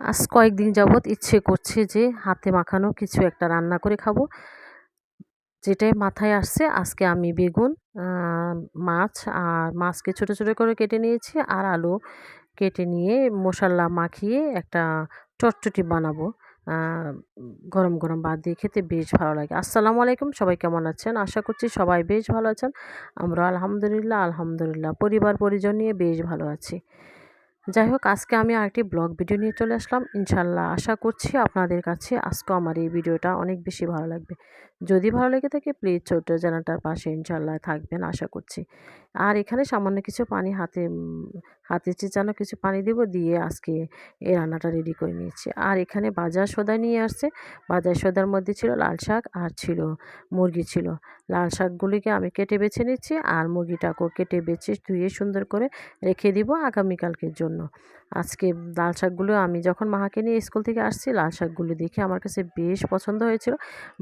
আজ কয়েকদিন যাবৎ ইচ্ছে করছে যে হাতে মাখানো কিছু একটা রান্না করে খাব। যেটাই মাথায় আসছে, আজকে আমি বেগুন মাছ আর মাছকে ছোটো ছোটো করে কেটে নিয়েছি আর আলু কেটে নিয়ে মশলা মাখিয়ে একটা চটচটি বানাবো। গরম গরম ভাত দিয়ে খেতে বেশ ভালো লাগে। আসসালামু আলাইকুম, সবাই কেমন আছেন? আশা করছি সবাই বেশ ভালো আছেন। আমরা আলহামদুলিল্লাহ আলহামদুলিল্লাহ, পরিবার পরিজন নিয়ে বেশ ভালো আছি। যাই হোক, আজকে আমি আরেকটি ব্লগ ভিডিও নিয়ে চলে আসলাম। ইনশাল্লাহ আশা করছি আপনাদের কাছে আজকে আমার এই ভিডিওটা অনেক বেশি ভালো লাগবে। যদি ভালো লেগে থাকে প্লিজ ছোট্ট জানাটার পাশে ইনশাল্লাহ থাকবেন, আশা করছি। আর এখানে সামান্য কিছু পানি হাতে হাতে চেঁচানো কিছু পানি দেব দিয়ে আজকে এই রান্নাটা রেডি করে নিয়েছি। আর এখানে বাজার সোদা নিয়ে আসছে। বাজার সোদার মধ্যে ছিল লাল শাক আর ছিল মুরগি ছিল। লাল শাকগুলিকে আমি কেটে বেছে নিচ্ছি আর মুরগিটাকেও কেটে বেছে ধুয়ে সুন্দর করে রেখে দিব আগামীকালকের জন্য। আজকে লাল শাকগুলো আমি যখন মাহাকে নিয়ে স্কুল থেকে আসছি, লাল শাকগুলো দেখে আমার কাছে বেশ পছন্দ হয়েছিল।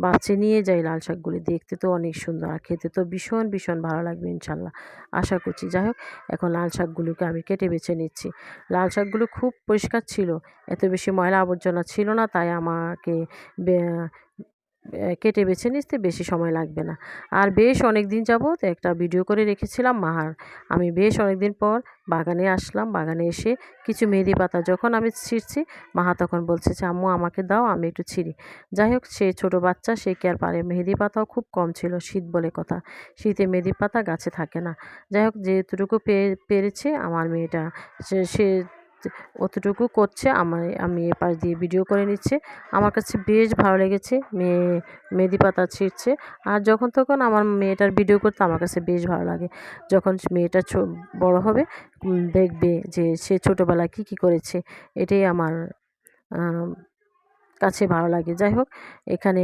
বাচ্চা নিয়ে যাই লাল শাকগুলি, দেখতে তো অনেক সুন্দর আর খেতে তো ভীষণ ভীষণ ভালো লাগবে ইনশাল্লাহ। আশা করছি, যাই হোক, এখন লাল শাকগুলোকে আমি কেটে বেছে নিচ্ছি। লাল শাকগুলো খুব পরিষ্কার ছিল, এত বেশি ময়লা আবর্জনা ছিল না, তাই আমাকে কেটে বেছে নিতে বেশি সময় লাগবে না। আর বেশ অনেক দিন যাবৎ একটা ভিডিও করে রেখেছিলাম মাহার। আমি বেশ অনেক দিন পর বাগানে আসলাম। বাগানে এসে কিছু মেহেদি পাতা যখন আমি ছিঁড়ছি, মাহা তখন বলছে যে, আম্মু, আমাকে দাও, আমি একটু ছিঁড়ি। যাই হোক, সে ছোটো বাচ্চা, সে কি আর পারে? মেহেদি পাতাও খুব কম ছিল, শীত বলে কথা। শীতে মেহেদি পাতা গাছে থাকে না। যাই হোক, যেটুকু পেরেছে আমার মেয়েটা সে অতটুকু করছে আমার আমি পাশ দিয়ে ভিডিও করে নিচ্ছে। আমার কাছে বেশ ভালো লেগেছে, মেয়ে, মেহেদি পাতা ছিঁড়ছে। আর যখন তখন আমার মেয়েটার ভিডিও করতে আমার কাছে বেশ ভালো লাগে। যখন মেয়েটা বড় হবে দেখবে যে সে ছোটোবেলায় কী কী করেছে, এটাই আমার কাছে ভালো লাগে। যাই হোক, এখানে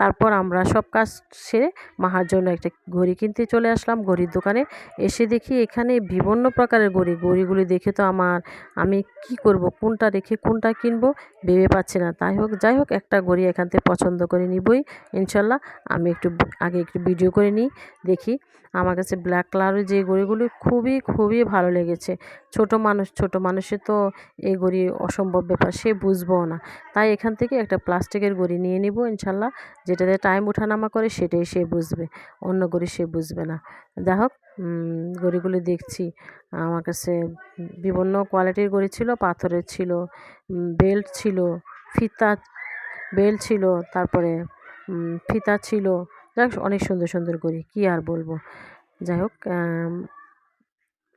তারপর আমরা সব কাজ সেরে মাহার জন্য একটা ঘড়ি কিনতে চলে আসলাম ঘড়ির দোকানে। এসে দেখি এখানে বিভিন্ন প্রকারের ঘড়ি। ঘড়িগুলি দেখে তো আমার, আমি কি করব, কোনটা রেখে কোনটা কিনবো ভেবে পাচ্ছি না। তাই হোক, যাই হোক, একটা ঘড়ি এখান থেকে পছন্দ করে নিবই, ইনশাল্লাহ। আমি একটু আগে একটু ভিডিও করে নিই, দেখি। আমার কাছে ব্ল্যাক কালারের যে ঘড়িগুলি খুবই খুবই ভালো লেগেছে। ছোট মানুষ, ছোট মানুষের তো এই ঘড়ি অসম্ভব ব্যাপার, সে বুঝব না। তাই এখান থেকে একটা প্লাস্টিকের গড়ি নিয়ে নিব ইনশাল্লাহ। যেটাতে টাইম ওঠানামা করে সেটাই সে বুঝবে, অন্য গড়ি সে বুঝবে না। যাই হোক ঘড়িগুলি দেখছি। আমার কাছে বিভিন্ন কোয়ালিটির গড়ি ছিল, পাথরের ছিল বেল্ট ছিল, ফিতা বেল্ট ছিল, তারপরে ফিতা ছিল। যাই অনেক সুন্দর সুন্দর গড়ি, কী আর বলব। যাই হোক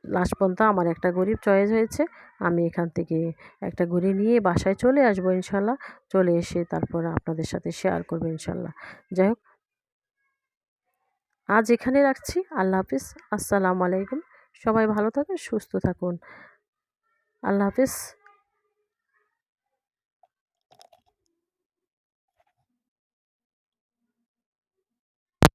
লাস্ট পর্যন্ত আমার একটা গরিব চয়েস হয়েছে। আমি এখান থেকে একটা ঘুরে নিয়ে বাসায় চলে আসব ইনশাল্লাহ। চলে এসে তারপর আপনাদের সাথে শেয়ার করব ইনশাল্লাহ। যাই হোক। আজ এখানে রাখছি। আল্লাহ হাফিজ। আসসালামু আলাইকুম। সবাই ভালো থাকুন, সুস্থ থাকুন। আল্লাহ হাফিজ।